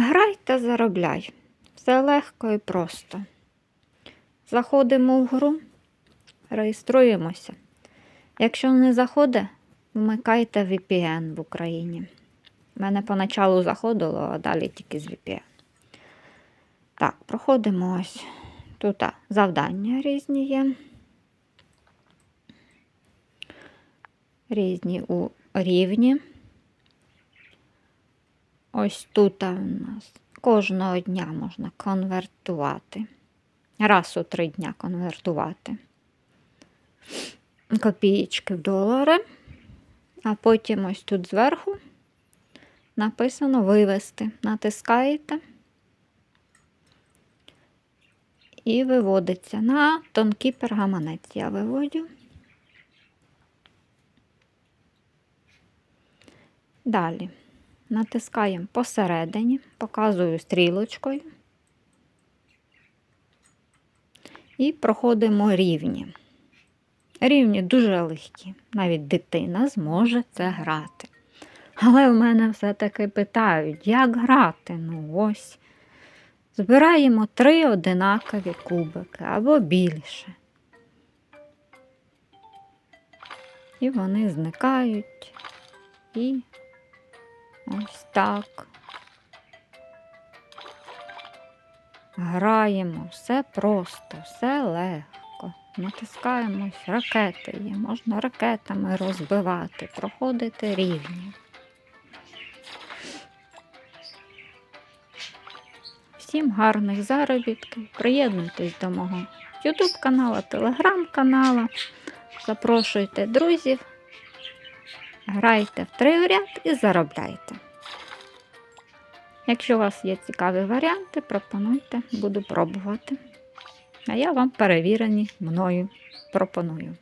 Грай та заробляй. Все легко і просто. Заходимо в гру, реєструємося. Якщо не заходить, вмикайте VPN в Україні. У мене поначалу заходило, а далі тільки з VPN. Так, проходимо ось. Тут завдання різні є. Різні у рівні. Ось тут у нас кожного дня можна конвертувати. Раз у три дня конвертувати. Копієчки в долари. А потім ось тут зверху написано вивести. Натискаєте і виводиться на тонкий пергаманець. Я виводю. Далі натискаємо посередині, показую стрілочкою і проходимо рівні. Рівні дуже легкі, навіть дитина зможе це грати. Але в мене все-таки питають, як грати? Ну ось. Збираємо три одинакові кубики або більше. І вони зникають. І ось так. Граємо, все просто, все легко. Натискаємо ось ракети є, можна ракетами розбивати, проходити рівні. Всім гарних заробітків. Приєднуйтесь до мого YouTube каналу, телеграм каналу. Запрошуйте друзів, грайте в три ряд і заробляйте. Якщо у вас є цікаві варіанти, пропонуйте, буду пробувати. А я вам перевірені мною пропоную.